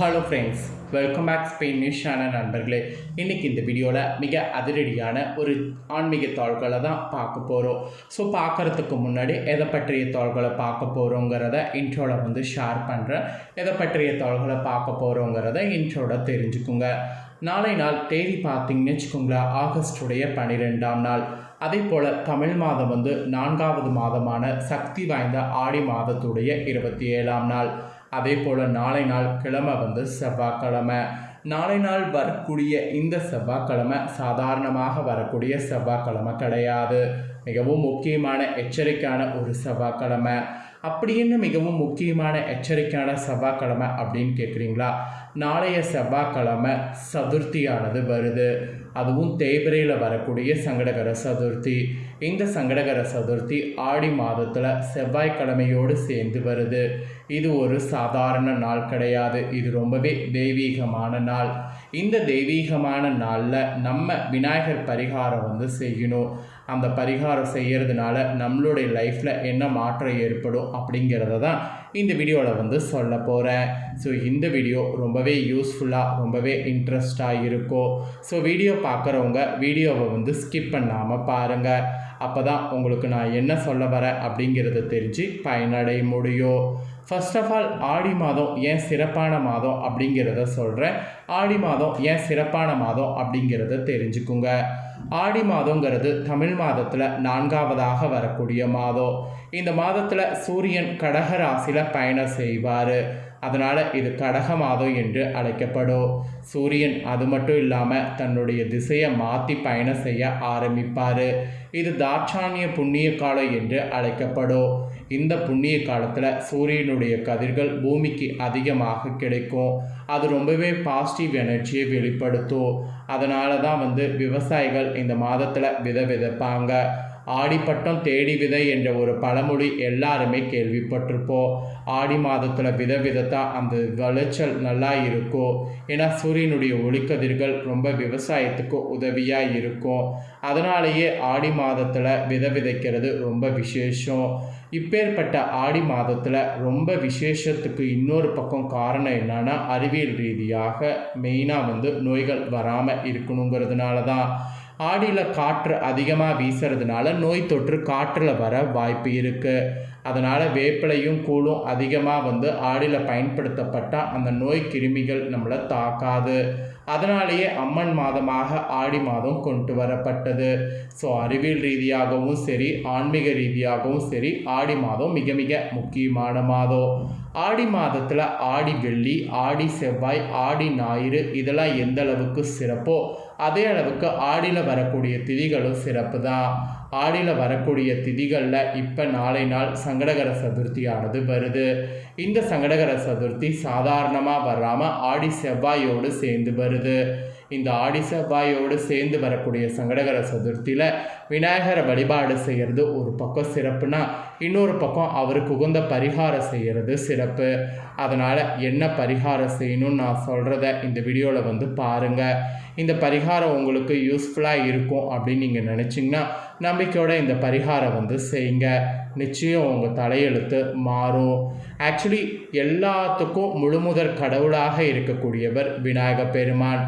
Hello friends welcome back Spain news channel நண்பர்களே. இன்றைக்கி இந்த வீடியோவில் மிக அதிரடியான ஒரு ஆன்மீக தாள்களை தான் பார்க்க போகிறோம் ஸோ பார்க்குறதுக்கு முன்னாடி எதை பற்றிய தாள்களை பார்க்க போகிறோங்கிறத இன்ட்ரோவில் வந்து ஷேர் பண்ணுறேன் எதை பற்றிய தாள்களை பார்க்க போகிறோங்கிறத இன்ட்ரோட தெரிஞ்சுக்குங்க. நாளை நாள் தேதி பார்த்தீங்கன்னு வச்சுக்கோங்களேன் ஆகஸ்டுடைய பன்னிரெண்டாம் நாள். அதே போல் தமிழ் மாதம் வந்து நான்காவது மாதமான சக்தி வாய்ந்த ஆடி மாதத்துடைய இருபத்தி ஏழாம் நாள். அதே போல் நாளை நாள் கிழமை வந்து செவ்வாய்க்கிழமை. நாளை நாள் வரக்கூடிய இந்த செவ்வாய்க்கிழமை சாதாரணமாக வரக்கூடிய செவ்வாய்க்கிழமை கிடையாது. மிகவும் முக்கியமான எச்சரிக்கையான ஒரு செவ்வாய்க்கிழமை. அப்படின்னு மிகவும் முக்கியமான எச்சரிக்கையான செவ்வாய்க்கிழமை அப்படின்னு கேட்குறீங்களா நாளைய செவ்வாய்க்கிழமை சதுர்த்தியானது வருது. அதுவும் தேய்பிரையில் வரக்கூடிய சங்கடகர சதுர்த்தி. இந்த சங்கடகர சதுர்த்தி ஆடி மாதத்தில் செவ்வாய்க்கிழமையோடு சேர்ந்து வருது. இது ஒரு சாதாரண நாள் கிடையாது. இது ரொம்பவே தெய்வீகமான நாள். இந்த தெய்வீகமான நாளில் நம்ம விநாயகர் பரிகாரம் வந்து செய்யணும். அந்த பரிகாரம் செய்கிறதுனால நம்மளுடைய லைஃப்பில் என்ன மாற்றம் ஏற்படும் அப்படிங்கிறத தான் இந்த வீடியோவில் வந்து சொல்ல போகிறேன் ஸோ இந்த வீடியோ ரொம்பவே யூஸ்ஃபுல்லாக ரொம்பவே இன்ட்ரெஸ்டாக இருக்கும் ஸோ வீடியோ பார்க்குறவங்க வீடியோவை வந்து ஸ்கிப் பண்ணாமல் பாருங்கள் அப்போ தான் உங்களுக்கு நான் என்ன சொல்ல வரேன் அப்படிங்கிறத தெரிஞ்சு பயனடைய முடியும். ஃபர்ஸ்ட் ஆஃப் ஆல் ஆடி மாதம் ஏன் சிறப்பான மாதம் அப்படிங்கிறத சொல்கிறேன் ஆடி மாதம் ஏன் சிறப்பான மாதம் அப்படிங்கிறத தெரிஞ்சுக்குங்க. ஆடி மாதங்கிறது தமிழ் மாதத்தில் நான்காவதாக வரக்கூடிய மாதம். இந்த மாதத்தில் சூரியன் கடக ராசியில் பயணம் செய்வார். அதனால் இது கடக மாதம் என்று அழைக்கப்படும் சூரியன் அது மட்டும் இல்லாமல் தன்னுடைய திசையை மாற்றி பயணம் செய்ய ஆரம்பிப்பார். இது தாட்சானிய புண்ணிய காலம் என்று அழைக்கப்படும் இந்த புண்ணிய காலத்தில் சூரியனுடைய கதிர்கள் பூமிக்கு அதிகமாக கிடைக்கும். அது ரொம்பவே பாசிட்டிவ் எனர்ஜியை வெளிப்படுத்தும். அதனால தான் வந்து விவசாயிகள் இந்த மாதத்தில் விதை விதைப்பாங்க. ஆடிப்பட்டம் தேடி விதை என்ற ஒரு பழமொழி எல்லாருமே கேள்விப்பட்டிருப்போம் ஆடி மாதத்தில் வித விதத்தா அந்த விளைச்சல் நல்லா இருக்கும் ஏன்னா சூரியனுடைய ஒளிக்கதிர்கள் ரொம்ப விவசாயத்துக்கு உதவியாக இருக்கும் அதனாலேயே ஆடி மாதத்தில் வித விதைக்கிறது ரொம்ப விசேஷம். இப்பேற்பட்ட ஆடி மாதத்தில் ரொம்ப விசேஷத்துக்கு இன்னொரு பக்கம் காரணம் என்னன்னா அறிவியல் ரீதியாக மெயினாக வந்து நோய்கள் வராமல் இருக்கணுங்கிறதுனால தான் ஆடியில் காற்று அதிகமாக வீசுறதுனால நோய் தொற்று காற்றில் வர வாய்ப்பு இருக்குது அதனால் வேப்பிலையும் கூழும் அதிகமாக வந்து ஆடியில் பயன்படுத்தப்பட்டால் அந்த நோய் கிருமிகள் நம்மளை தாக்காது. அதனாலேயே அம்மன் மாதமாக ஆடி மாதம் கொண்டு வரப்பட்டது. ஸோ அறிவியல் ரீதியாகவும் சரி ஆன்மீக ரீதியாகவும் சரி ஆடி மாதம் மிக மிக முக்கியமான மாதம். ஆடி மாதத்தில் ஆடி வெள்ளி ஆடி செவ்வாய் ஆடி ஞாயிறு இதெல்லாம் எந்த அளவுக்கு சிறப்போ அதே அளவுக்கு ஆடியில் வரக்கூடிய திதிகளும் சிறப்பு தான் ஆடியில் வரக்கூடிய திதிகளில் இப்போ நாளை நாள் சங்கடகர சதுர்த்தியானது வருது. இந்த சங்கடகர சதுர்த்தி சாதாரணமாக வராமல் ஆடி செவ்வாயோடு சேர்ந்து வருது. இந்த ஆடி செவ்வாயோடு சேர்ந்து வரக்கூடிய சங்கடகர சதுர்த்தியில் விநாயகரை வழிபாடு செய்கிறது ஒரு பக்கம் சிறப்புனா இன்னொரு பக்கம் அவருக்கு உகந்த பரிகாரம் செய்கிறது சிறப்பு. அதனால் என்ன பரிகாரம் செய்யணும்னு நான் சொல்கிறத இந்த வீடியோவில் வந்து பாருங்கள் இந்த பரிகாரம் உங்களுக்கு யூஸ்ஃபுல்லாக இருக்கும் அப்படின்னு நீங்கள் நினச்சிங்கன்னா நம்பிக்கையோட இந்த பரிகாரம் வந்து செய்யுங்க. நிச்சயம் உங்கள் தலையெழுத்து மாறும். ஆக்சுவலி எல்லாத்துக்கும் முழுமுதற் கடவுளாக இருக்கக்கூடியவர் விநாயக பெருமான்.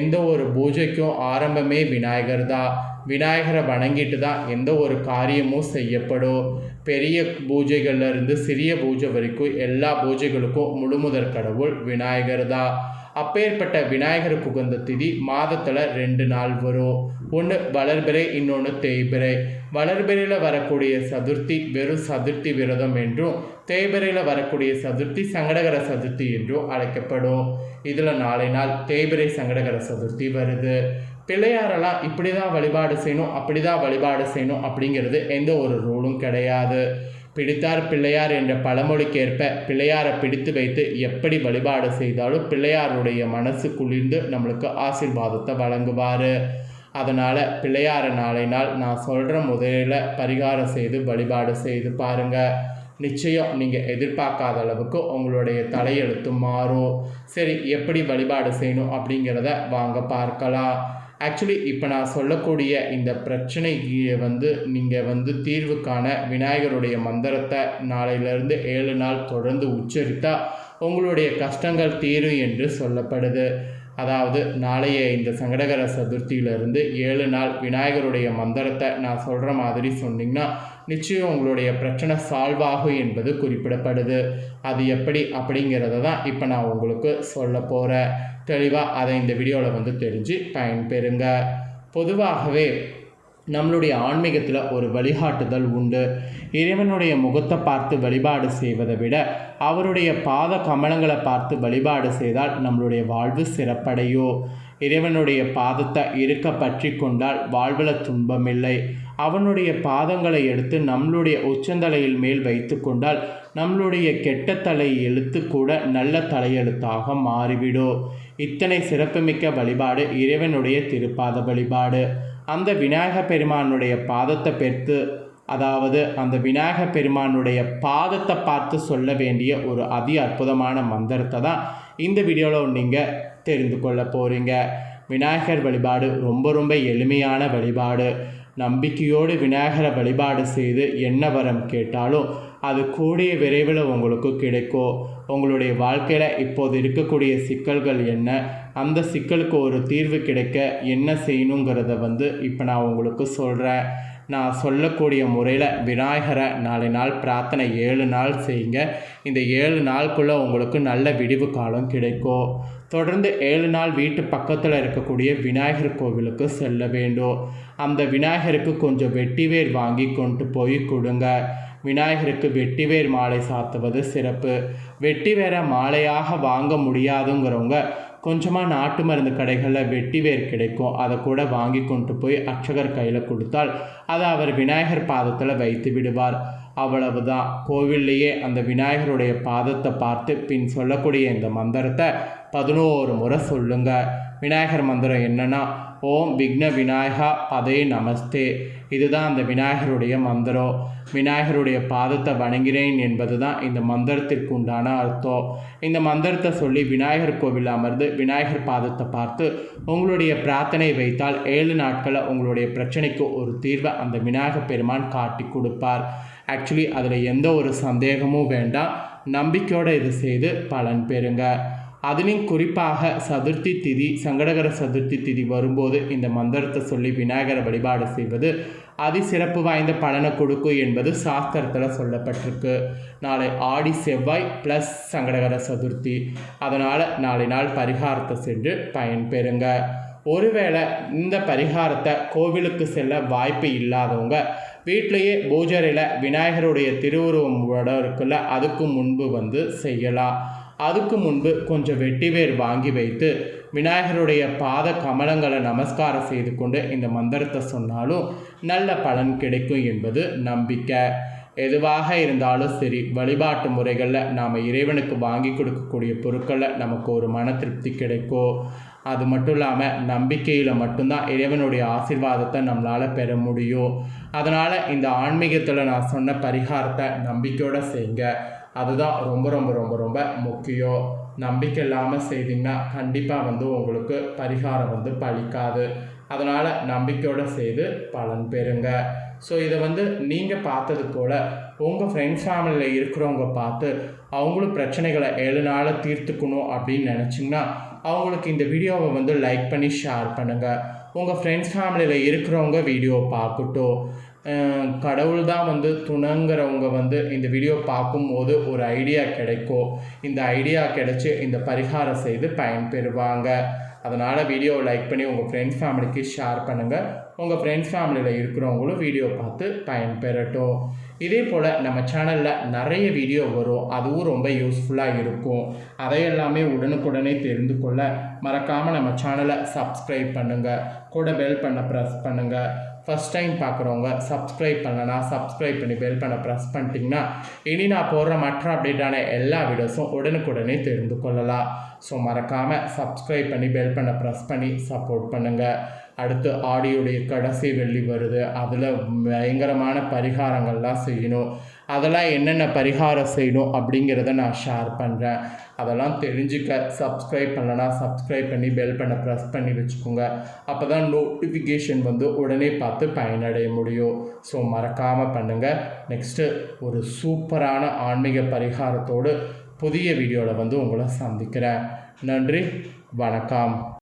எந்த ஒரு பூஜைக்கும் ஆரம்பமே விநாயகர் தான். விநாயகரை வணங்கிட்டு தான் எந்த ஒரு காரியமும் செய்யப்படும். பெரிய பூஜைகள்லேருந்து சிறிய பூஜை வரைக்கும் எல்லா பூஜைகளுக்கும் முழுமுதற் கடவுள் விநாயகர் தான். அப்பேற்பட்ட விநாயகருக்கு உகந்த திதி மாதத்தில் ரெண்டு நாள் வரும். ஒன்று வளர்பிறை இன்னொன்று தேய்பிறை. வளர்பிறையில் வரக்கூடிய சதுர்த்தி வெறும் சதுர்த்தி விரதம் என்றும் தேய்பிறையில் வரக்கூடிய சதுர்த்தி சங்கடகர சதுர்த்தி என்றும் அழைக்கப்படும். இதில் நாளை நாள் தேய்பிறை சங்கடகர சதுர்த்தி வருது. பிள்ளையாரெல்லாம் இப்படி தான் வழிபாடு செய்யணும் அப்படி தான் வழிபாடு செய்யணும் அப்படிங்கிறது எந்த ஒரு ரூலும் கிடையாது. பிடித்தார் பிள்ளையார் என்ற பழமொழிக்கேற்ப பிள்ளையாரை பிடித்து வைத்து எப்படி வழிபாடு செய்தாலும் பிள்ளையாருடைய மனசு குளிர்ந்து நம்மளுக்கு ஆசிர்வாதத்தை வழங்குவார். அதனால் பிள்ளையாரை நாளை நாள் நான் சொல்கிற முதலில் பரிகாரம் செய்து வழிபாடு செய்து பாருங்கள் நிச்சயம் நீங்கள் எதிர்பார்க்காத அளவுக்கு உங்களுடைய தலையெழுத்து மாறும். சரி எப்படி வழிபாடு செய்யணும் அப்படிங்கிறத வாங்க பார்க்கலாம். ஆக்சுவலி இப்போ நான் சொல்லக்கூடிய இந்த பிரச்சனைக்கு வந்து நீங்கள் வந்து தீர்வுக்கான விநாயகருடைய மந்திரத்தை நாளையிலேருந்து ஏழு நாள் தொடர்ந்து உச்சரித்தா உங்களுடைய கஷ்டங்கள் தீரும் என்று சொல்லப்படுது. அதாவது நாளைய இந்த சங்கடகர சதுர்த்தியிலிருந்து ஏழு நாள் விநாயகருடைய மந்திரத்தை நான் சொல்கிற மாதிரி சொன்னிங்கன்னா நிச்சயம் உங்களுடைய பிரச்சனை சால்வ் ஆகும் என்பது குறிப்பிடப்படுது. அது எப்படி? அப்படிங்கிறத தான் இப்போ நான் உங்களுக்கு சொல்ல போகிறேன் தெளிவாக அதை இந்த வீடியோவில் வந்து தெரிஞ்சு பயன்பெறுங்க. பொதுவாகவே நம்மளுடைய ஆன்மீகத்தில் ஒரு வழிகாட்டுதல் உண்டு. இறைவனுடைய முகத்தை பார்த்து வழிபாடு செய்வதை விட அவருடைய பாத கமலங்களை பார்த்து வழிபாடு செய்தால் நம்மளுடைய வாழ்வு சிறப்படையோ. இறைவனுடைய பாதத்தை இருக்க பற்றி கொண்டால் வாழ்வில் துன்பமில்லை. அவனுடைய பாதங்களை எடுத்து நம்மளுடைய உச்சந்தலையில் மேல் வைத்து கொண்டால் நம்மளுடைய கெட்ட தலை எழுத்து கூட நல்ல தலையெழுத்தாக மாறிவிடும். இத்தனை சிறப்புமிக்க வழிபாடு இறைவனுடைய திருப்பாத வழிபாடு. அந்த விநாயக பெருமானுடைய பாதத்தை பெற்று அதாவது அந்த விநாயக பெருமானுடைய பாதத்தை பார்த்து சொல்ல வேண்டிய ஒரு அதி அற்புதமான மந்திரத்தை தான் இந்த வீடியோவில் நீங்கள் தெரிந்து கொள்ள போகிறீங்க விநாயகர் வழிபாடு ரொம்ப ரொம்ப எளிமையான வழிபாடு. நம்பிக்கையோடு விநாயகரை வழிபாடு செய்து என்ன வரம் கேட்டாலும் அது கூடிய விரைவில் உங்களுக்கு கிடைக்கும். உங்களுடைய வாழ்க்கையில் இப்போது இருக்கக்கூடிய சிக்கல்கள் என்ன? அந்த சிக்கலுக்கு ஒரு தீர்வு கிடைக்க என்ன செய்யணுங்கிறத வந்து இப்போ நான் உங்களுக்கு சொல்கிறேன் நான் சொல்லக்கூடிய முறையில் விநாயகரை நாலு நாள் பிரார்த்தனை ஏழு நாள் செய்யுங்க. இந்த ஏழு நாளுக்குள்ளே உங்களுக்கு நல்ல விடிவு காலம் கிடைக்கும். தொடர்ந்து ஏழு நாள் வீட்டு பக்கத்தில் இருக்கக்கூடிய விநாயகர் கோவிலுக்கு செல்ல வேண்டும். அந்த விநாயகருக்கு கொஞ்சம் வெட்டிவேர் வாங்கி கொண்டு போய் கொடுங்க. விநாயகருக்கு வெட்டிவேர் மாலை சாத்துவது சிறப்பு. வெட்டிவேரை மாலையாக வாங்க முடியாதுங்கிறவங்க கொஞ்சமாக நாட்டு மருந்து கடைகளில் வெட்டி வேர் கிடைக்கும். அதை கூட வாங்கி கொண்டு போய் அர்ச்சகர் கையில் கொடுத்தால் அதை அவர் விநாயகர் பாதத்தில் வைத்து விடுவார். அவ்வளவுதான். கோவில்லையே அந்த விநாயகருடைய பாதத்தை பார்த்து பின் சொல்லக்கூடிய இந்த மந்திரத்தை பதினோரு முறை சொல்லுங்க. விநாயகர் மந்திரம் என்னன்னா ஓம் விக்ன விநாயகா பதே நமஸ்தே. இதுதான் அந்த விநாயகருடைய மந்திரம். விநாயகருடைய பாதத்தை வணங்கிறேன் என்பது தான் இந்த மந்திரத்திற்கு உண்டான அர்த்தம். இந்த மந்திரத்தை சொல்லி விநாயகர் கோவில் அமர்ந்து விநாயகர் பாதத்தை பார்த்து உங்களுடைய பிரார்த்தனை வைத்தால் ஏழு நாட்களில் உங்களுடைய பிரச்சனைக்கு ஒரு தீர்வை அந்த விநாயகர் பெருமான் காட்டி கொடுப்பார். ஆக்சுவலி அதில் எந்த ஒரு சந்தேகமும் வேண்டாம். நம்பிக்கையோடு இது செய்து பலன் பெறுங்க. அதுலேயும் குறிப்பாக சதுர்த்தி திதி சங்கடகர சதுர்த்தி திதி வரும்போது இந்த மந்திரத்தை சொல்லி விநாயகரை வழிபாடு செய்வது அதி சிறப்பு வாய்ந்த பலனை கொடுக்கும் என்பது சாஸ்திரத்தில் சொல்லப்பட்டிருக்கு. நாளை ஆடி செவ்வாய் ப்ளஸ் சங்கடகர சதுர்த்தி. அதனால் நாளை நாள் பரிகாரத்தை சென்று பயன்பெறுங்க ஒருவேளை இந்த பரிகாரத்தை கோவிலுக்கு செல்ல வாய்ப்பு இல்லாதவங்க வீட்டிலையே பூஜரையில் விநாயகருடைய திருவுருவம் இருக்குல்ல அதுக்கு முன்பு வந்து செய்யலாம். அதுக்கு முன்பு கொஞ்சம் வெட்டிவேர் வாங்கி வைத்து விநாயகருடைய பாத கமலங்களை நமஸ்காரம் செய்து கொண்டு இந்த மந்திரத்தை சொன்னாலும் நல்ல பலன் கிடைக்கும் என்பது நம்பிக்கை. எதுவாக இருந்தாலும் சரி வழிபாட்டு முறைகளில் நாம் இறைவனுக்கு வாங்கி கொடுக்கக்கூடிய பொருட்களில் நமக்கு ஒரு மன திருப்தி கிடைக்கும். அது மட்டும் இல்லாமல் நம்பிக்கையில் மட்டும்தான் இறைவனுடைய ஆசிர்வாதத்தை நம்மளால் பெற முடியும். அதனால் இந்த ஆன்மீகத்தில் நான் சொன்ன பரிகாரத்தை நம்பிக்கையோடு செய்யுங்க. அதுதான் ரொம்ப ரொம்ப ரொம்ப ரொம்ப முக்கியம். நம்பிக்கை இல்லாமல் செய்தீங்கன்னா கண்டிப்பாக வந்து உங்களுக்கு பரிகாரம் வந்து பழிக்காது. அதனால் நம்பிக்கையோடு செய்து பலன் பெறுங்க. ஸோ இதை வந்து நீங்கள் பார்த்தது போல் உங்கள் ஃப்ரெண்ட்ஸ் ஃபேமிலியில் இருக்கிறவங்க பார்த்து அவங்களும் பிரச்சனைகளை ஏழு நாளில் தீர்த்துக்கணும் அப்படின்னு நினச்சிங்கன்னா அவங்களுக்கு இந்த வீடியோவை வந்து லைக் பண்ணி ஷேர் பண்ணுங்கள் உங்கள் ஃப்ரெண்ட்ஸ் ஃபேமிலியில் இருக்கிறவங்க வீடியோ பார்க்கட்டும். கடவுள் தான் வந்து துணைங்கிறவங்க வந்து இந்த வீடியோ பார்க்கும்போது ஒரு ஐடியா கிடைக்கும் இந்த ஐடியா கிடைச்சி இந்த பரிகாரம் செய்து பயன்பெறுவாங்க. அதனால் வீடியோவை லைக் பண்ணி உங்கள் ஃப்ரெண்ட்ஸ் ஃபேமிலிக்கு ஷேர் பண்ணுங்கள் உங்கள் ஃப்ரெண்ட்ஸ் ஃபேமிலியில் இருக்கிறவங்களும் வீடியோ பார்த்து பயன்பெறட்டும். இதே போல் நம்ம சேனலில் நிறைய வீடியோ வரும். அதுவும் ரொம்ப யூஸ்ஃபுல்லாக இருக்கும். அதையெல்லாமே உடனுக்குடனே தெரிந்து கொள்ள மறக்காமல் நம்ம சேனலை சப்ஸ்கிரைப் பண்ணுங்கள் கூட பெல் பண்ண ப்ரெஸ் பண்ணுங்கள் ஃபஸ்ட் டைம் பார்க்குறவங்க சப்ஸ்கிரைப் பண்ணனா சப்ஸ்கிரைப் பண்ணி பெல் பண்ண ப்ரெஸ் பண்ணிட்டீங்கன்னா இனி நான் போடுற மற்ற அப்டேட்டான எல்லா வீடியோஸும் உடனுக்குடனே தெரிந்து கொள்ளலாம். ஸோ மறக்காமல் சப்ஸ்கிரைப் பண்ணி பெல் பண்ண ப்ரெஸ் பண்ணி சப்போர்ட் பண்ணுங்கள் அடுத்து ஆடியோடைய கடைசி வெள்ளி வருது. அதில் பயங்கரமான பரிகாரங்கள்லாம் செய்யணும். அதெல்லாம் என்னென்ன பரிகாரம் செய்யணும் அப்படிங்கிறத நான் ஷேர் பண்ணுறேன் அதெல்லாம் தெரிஞ்சுக்க சப்ஸ்கிரைப் பண்ணலன்னா சப்ஸ்கிரைப் பண்ணி பெல் பண்ண ப்ரெஸ் பண்ணி வச்சுக்கோங்க. அப்போ தான் நோட்டிஃபிகேஷன் வந்து உடனே பார்த்து பயனடைய முடியும். ஸோ மறக்காமல் பண்ணுங்கள் நெக்ஸ்ட்டு ஒரு சூப்பரான ஆன்மீக பரிகாரத்தோடு புதிய வீடியோவில் வந்து உங்களை சந்திக்கிறேன். நன்றி வணக்கம்.